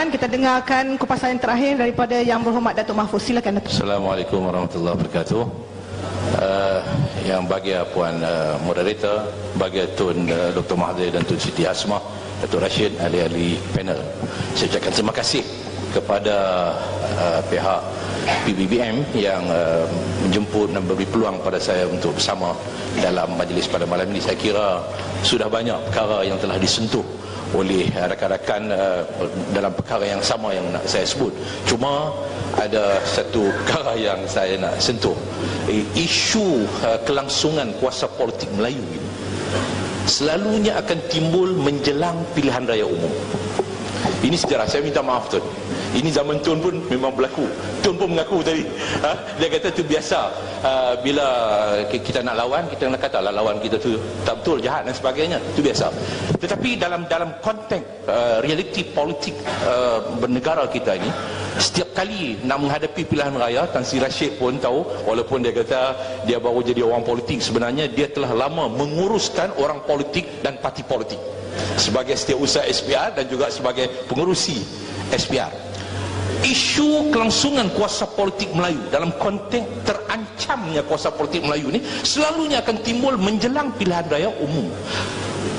Puan, kita dengarkan kupasan yang terakhir daripada Yang Berhormat Datuk Mahfuz. Silakan Datuk. Assalamualaikum warahmatullahi wabarakatuh. Uh, yang bagi Puan uh, moderator, bagi Tun uh, Dr. Mahathir dan Tun Siti Asma, Datuk Rashid, ahli-ahli panel. Saya ucapkan terima kasih kepada uh, pihak PBBM yang uh, menjemput dan beri peluang pada saya untuk bersama dalam majlis pada malam ini. Saya kira sudah banyak perkara yang telah disentuh oleh rakan-rakan uh, dalam perkara yang sama yang nak saya sebut. Cuma ada satu perkara yang saya nak sentuh. Isu uh, kelangsungan kuasa politik Melayu ini selalunya akan timbul menjelang pilihan raya umum. Ini sejarah. Saya minta maaf tu. Ini zaman Tun pun memang berlaku. Tun pun mengaku tadi. Ha? Dia kata tu biasa. Uh, bila kita nak lawan, kita nak kata lah lawan kita tu tak betul, jahat dan sebagainya. Itu biasa. Tetapi dalam dalam konteks uh, realiti politik uh, bernegara kita ini, setiap kali nak menghadapi pilihan raya, Tan Sri Rashid pun tahu, walaupun dia kata dia baru jadi orang politik, sebenarnya dia telah lama menguruskan orang politik dan parti politik sebagai setiausaha SPR dan juga sebagai pengurusi SPR isu kelangsungan kuasa politik Melayu dalam konteks terancamnya kuasa politik Melayu ini selalunya akan timbul menjelang pilihan raya umum.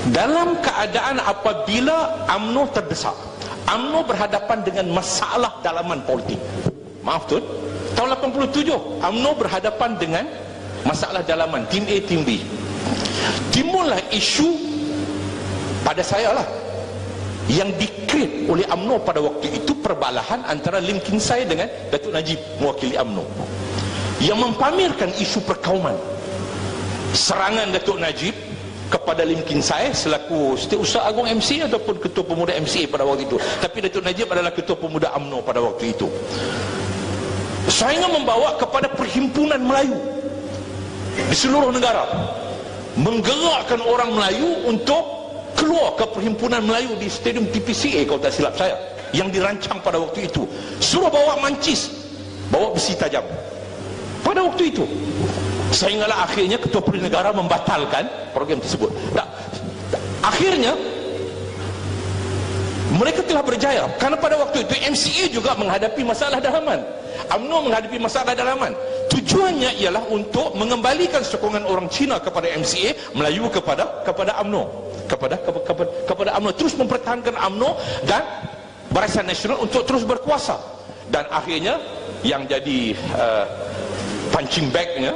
Dalam keadaan apabila UMNO terdesak UMNO berhadapan dengan masalah dalaman politik. Maaf tu tahun 87 UMNO berhadapan dengan masalah dalaman tim A tim B. Timbullah isu pada saya lah yang dikrit oleh UMNO pada waktu itu perbalahan antara Lim Kim Sai dengan Datuk Najib mewakili UMNO. Yang mempamerkan isu perkauman serangan Datuk Najib kepada Lim Kim Sai selaku setiausaha agung MC ataupun ketua pemuda MCA pada waktu itu. Tapi Datuk Najib adalah ketua pemuda UMNO pada waktu itu. Saya membawa kepada perhimpunan Melayu di seluruh negara menggerakkan orang Melayu untuk keluar ke perhimpunan Melayu di stadium PPCA kalau tak silap saya yang dirancang pada waktu itu. Suruh bawa mancis bawa besi tajam. Pada waktu itu. Sehinggalah akhirnya ketua perintah negara membatalkan program tersebut. Tak, tak. akhirnya mereka telah berjaya. Karena pada waktu itu MCA juga menghadapi masalah dalaman. UMNO menghadapi masalah dalaman. Tujuannya ialah untuk mengembalikan sokongan orang Cina kepada MCA Melayu kepada kepada UMNO. Kepada kepada, kepada UMNO. Terus mempertahankan UMNO dan Barisan Nasional untuk terus berkuasa. Dan akhirnya yang jadi uh, punching bagnya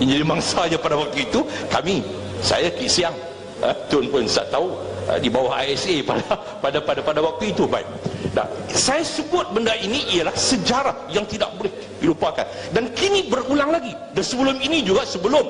yang jadi mangsanya pada waktu itu kami. Saya Kik Siang. Uh, Tun pun tak tahu uh, di bawah ISA pada pada pada pada waktu itu baik. Dan saya sebut benda ini ialah sejarah yang tidak boleh dilupakan. Dan kini berulang lagi. Dan sebelum ini juga sebelum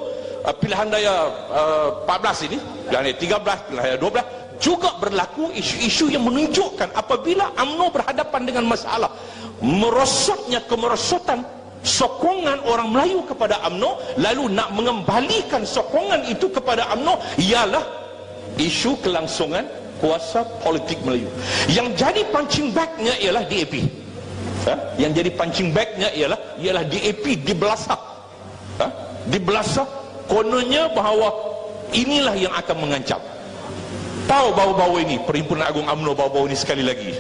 uh, pilihan daya uh, 14 ini pilihan daya 13 pilihan daya 12 juga berlaku isu-isu yang menunjukkan apabila UMNO berhadapan dengan masalah merosotnya kemerosotan sokongan orang Melayu kepada UMNO lalu nak mengembalikan sokongan itu kepada UMNO ialah isu kelangsungan kuasa politik Melayu yang jadi punching bagnya ialah DAP ha? yang jadi punching bagnya ialah ialah DAP di belasah ha? di belasah kononnya bahawa inilah yang akan mengancam tahu baru-baru ini. Perhimpunan agung UMNO baru-baru ini sekali lagi.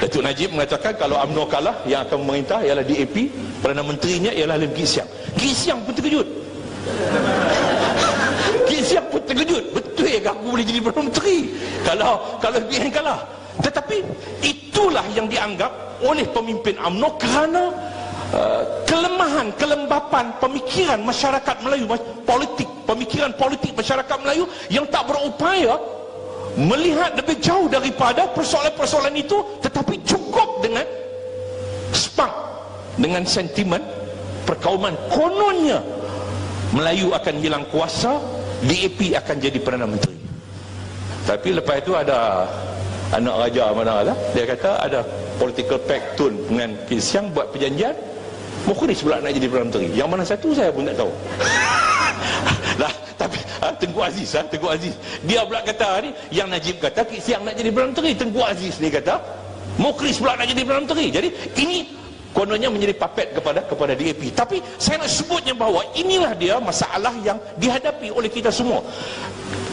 Datuk Najib mengatakan kalau UMNO kalah yang akan memerintah ialah DAP Perdana Menterinya ialah Lim Kit Siang. Kit Siang pun terkejut. Kit Siang pun terkejut. Betul ya aku boleh jadi Perdana Menteri. Kalau kalau BN kalah. Tetapi itulah yang dianggap oleh pemimpin UMNO kerana Uh, kelemahan, kelembapan pemikiran masyarakat Melayu politik, pemikiran politik masyarakat Melayu yang tak berupaya melihat lebih jauh daripada persoalan-persoalan itu tetapi cukup dengan spark dengan sentimen perkauman. Kononnya Melayu akan hilang kuasa DAP akan jadi Perdana Menteri. Tapi lepas itu ada anak raja mana lah dia kata ada political pact tun dengan Kisiang buat perjanjian Mukhris pula nak jadi Perdana Menteri. Yang mana satu saya pun tak tahu Tengku Aziz ha, Tengku Aziz. Dia pula kata ni yang Najib kata siang nak jadi Perdana Menteri. Tengku Aziz dia kata Mukhris pula nak jadi Perdana Menteri. Jadi ini kononnya menjadi papet kepada kepada DAP tapi saya nak sebutnya bahawa inilah dia masalah yang dihadapi oleh kita semua.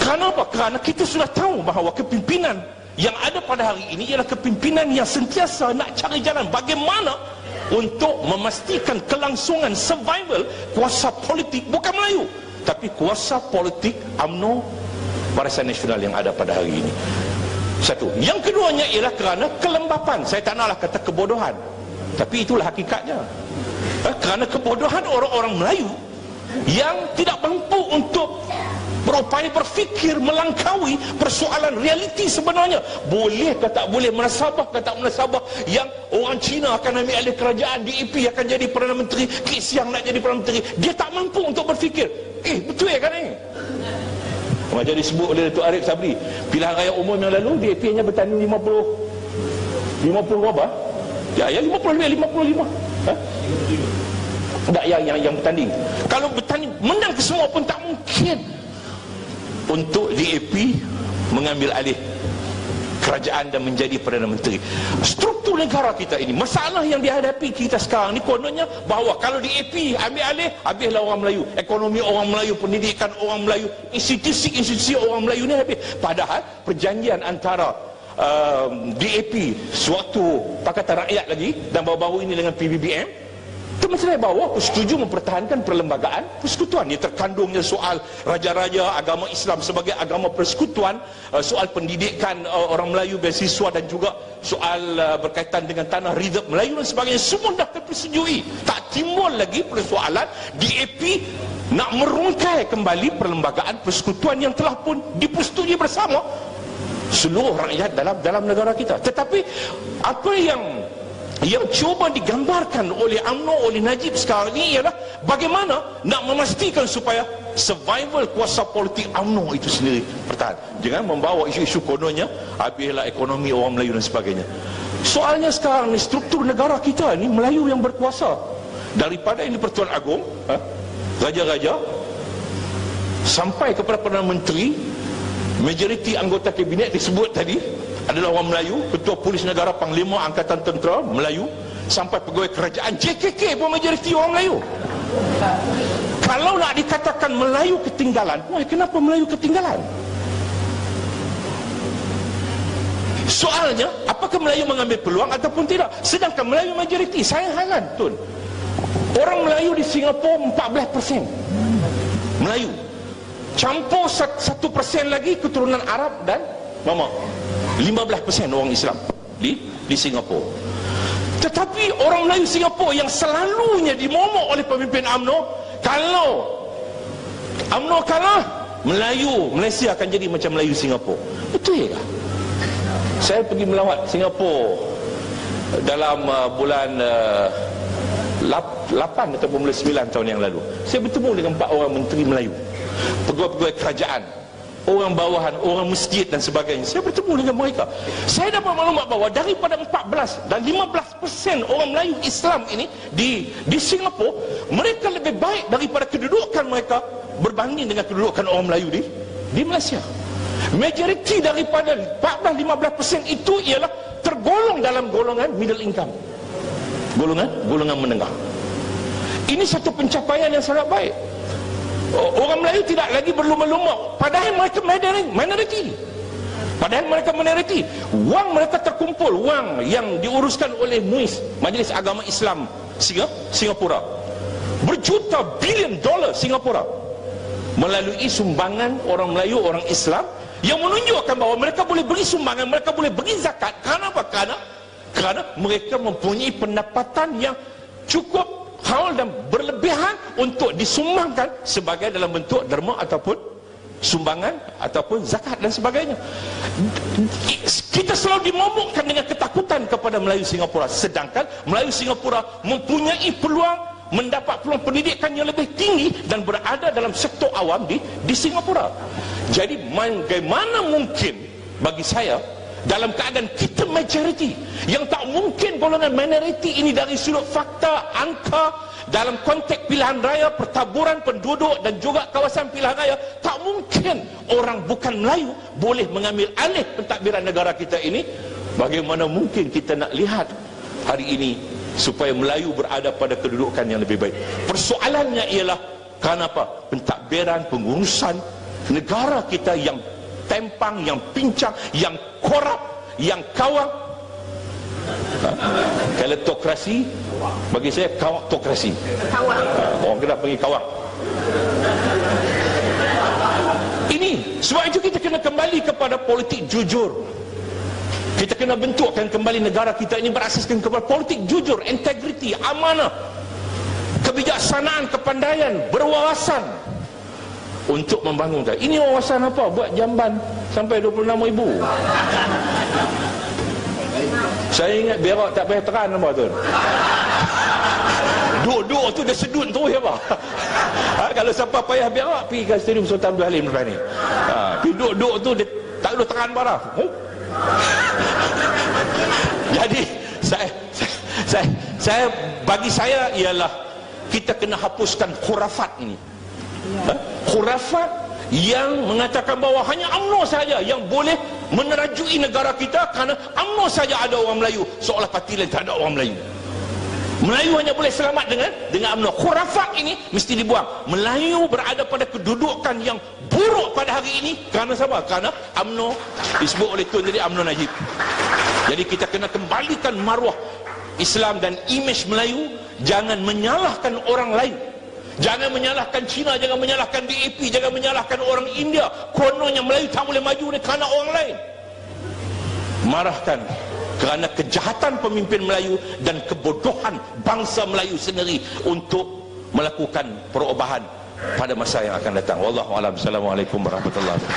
Kerana apa? kerana kita sudah tahu bahawa kepimpinan yang ada pada hari ini ialah kepimpinan yang sentiasa nak cari jalan bagaimana untuk memastikan kelangsungan survival kuasa politik bukan Melayu tapi kuasa politik UMNO Barisan Nasional yang ada pada hari ini. Satu. Yang keduanya ialah kerana kelembapan. Saya tak naklah kata kebodohan. Tapi itulah hakikatnya. Eh, kerana kebodohan orang-orang Melayu yang tidak mampu berupaya berfikir melangkaui persoalan realiti sebenarnya. Boleh ke tak boleh menasabah ke tak menasabah yang orang Cina akan ambil alih kerajaan DAP akan jadi Perdana Menteri Kit Siang nak jadi Perdana Menteri. Dia tak mampu untuk berfikir. Eh betul kan ni macam disebut oleh Datuk Arif Sabri pilihan raya umum yang lalu DAP hanya bertanding 50 50 berapa? ya ya 50 lebih 55 ha? tak yang, yang, yang bertanding. Kalau bertanding menang ke semua pun tak mungkin untuk DAP mengambil alih kerajaan dan menjadi Perdana Menteri. Struktur negara kita ini masalah yang dihadapi kita sekarang ni kononnya bahawa kalau DAP ambil alih habislah orang Melayu. Ekonomi orang Melayu pendidikan orang Melayu institusi-institusi orang Melayu ni habis. Padahal perjanjian antara uh, DAP sewaktu Pakatan Rakyat lagi dan baru-baru ini dengan PBBM itu masalah bahawa setuju mempertahankan perlembagaan persekutuan. Ia terkandungnya soal raja-raja agama Islam sebagai agama persekutuan, uh, soal pendidikan uh, orang Melayu beasiswa dan juga soal uh, berkaitan dengan tanah rizab Melayu dan sebagainya. Semua dah terpersetujui. Tak timbul lagi persoalan DAP nak merungkai kembali perlembagaan persekutuan yang telah pun dipersetujui bersama seluruh rakyat dalam dalam negara kita. Tetapi apa yang yang cuba digambarkan oleh UMNO oleh Najib sekarang ini ialah bagaimana nak memastikan supaya survival kuasa politik UMNO itu sendiri bertahan. Jangan membawa isu-isu kononnya habislah ekonomi orang Melayu dan sebagainya. Soalnya sekarang ni struktur negara kita ni Melayu yang berkuasa. Daripada ini Pertuan Agong ha, raja-raja sampai kepada Perdana Menteri majoriti anggota kabinet disebut tadi adalah orang Melayu ketua polis negara panglima angkatan tentera Melayu sampai pegawai kerajaan JKK pun majoriti orang Melayu. Kalau nak dikatakan Melayu ketinggalan wah kenapa Melayu ketinggalan? Soalnya apakah Melayu mengambil peluang ataupun tidak? Sedangkan Melayu majoriti saya halan tun. Orang Melayu di Singapura 14% Melayu. Campur 1% lagi keturunan Arab dan Mama 15% orang Islam di di Singapura. Tetapi orang Melayu Singapura yang selalunya dimomok oleh pemimpin AMNO, kalau AMNO kalah, Melayu Malaysia akan jadi macam Melayu Singapura. Betul ya? Saya pergi melawat Singapura dalam uh, bulan uh, 8 ataupun bulan 9 tahun yang lalu. Saya bertemu dengan empat orang menteri Melayu. Pegawai-pegawai kerajaan orang bawahan, orang masjid dan sebagainya. Saya bertemu dengan mereka. Saya dapat maklumat bahawa daripada 14 dan 15% orang Melayu Islam ini di di Singapura, mereka lebih baik daripada kedudukan mereka berbanding dengan kedudukan orang Melayu di di Malaysia. Majoriti daripada 14-15% itu ialah tergolong dalam golongan middle income. Golongan golongan menengah. Ini satu pencapaian yang sangat baik. Orang Melayu tidak lagi berlumba-lumba Padahal mereka minoriti. Padahal mereka minoriti. Wang mereka terkumpul. Wang yang diuruskan oleh MUIS Majlis Agama Islam Singapura. Berjuta bilion dolar Singapura. Melalui sumbangan orang Melayu, orang Islam Yang menunjukkan bahawa mereka boleh beri sumbangan Mereka boleh beri zakat. Kerana apa? Kerana, kerana mereka mempunyai pendapatan yang cukup haul dan berlebihan untuk disumbangkan sebagai dalam bentuk derma ataupun sumbangan ataupun zakat dan sebagainya. Kita selalu dimomokkan dengan ketakutan kepada Melayu Singapura. Sedangkan Melayu Singapura mempunyai peluang mendapat peluang pendidikan yang lebih tinggi dan berada dalam sektor awam di di Singapura. Jadi bagaimana mungkin bagi saya dalam keadaan kita majoriti. Yang tak mungkin golongan minoriti ini dari sudut fakta angka dalam konteks pilihan raya pertaburan penduduk dan juga kawasan pilihan raya tak mungkin orang bukan Melayu boleh mengambil alih pentadbiran negara kita ini. Bagaimana mungkin kita nak lihat hari ini supaya Melayu berada pada kedudukan yang lebih baik? Persoalannya ialah kenapa pentadbiran pengurusan negara kita yang tempang, yang pincang, yang korup yang kawak ha? kleptokrasi bagi saya kawaktokrasi. Kawak. ha, orang kena panggil kawak ini sebab itu kita kena kembali kepada politik jujur. Kita kena bentukkan kembali negara kita ini berasaskan kepada politik jujur integriti amanah kebijaksanaan kepandaian berwawasan untuk membangun ini wawasan apa? Buat jamban sampai 26 ribu. Saya ingat berak tak payah teran apa tu. Duk-duk tu dia sedut ya apa ha, kalau siapa payah berak pergi ke stadium Sultan Abdul Halim lepas ni. Ha, pergi duk-duk tu dia tak perlu teran barang. Oh. jadi saya, saya saya saya bagi saya ialah kita kena hapuskan khurafat ini. Ha? khurafat yang mengatakan bahawa hanya UMNO saja yang boleh menerajui negara kita kerana UMNO saja ada orang Melayu. Seolah parti lain tak ada orang Melayu. Melayu hanya boleh selamat dengan dengan UMNO khurafat ini mesti dibuang. Melayu berada pada kedudukan yang buruk pada hari ini kerana siapa? kerana UMNO disebut oleh Tun jadi UMNO Najib. Jadi kita kena kembalikan maruah Islam dan imej Melayu. Jangan menyalahkan orang lain Jangan menyalahkan Cina, jangan menyalahkan DAP, jangan menyalahkan orang India. Kononnya Melayu tak boleh maju ni kerana orang lain. Marahkan kerana kejahatan pemimpin Melayu dan kebodohan bangsa Melayu sendiri untuk melakukan perubahan pada masa yang akan datang. Wallahu a'lam. Assalamualaikum warahmatullahi wabarakatuh.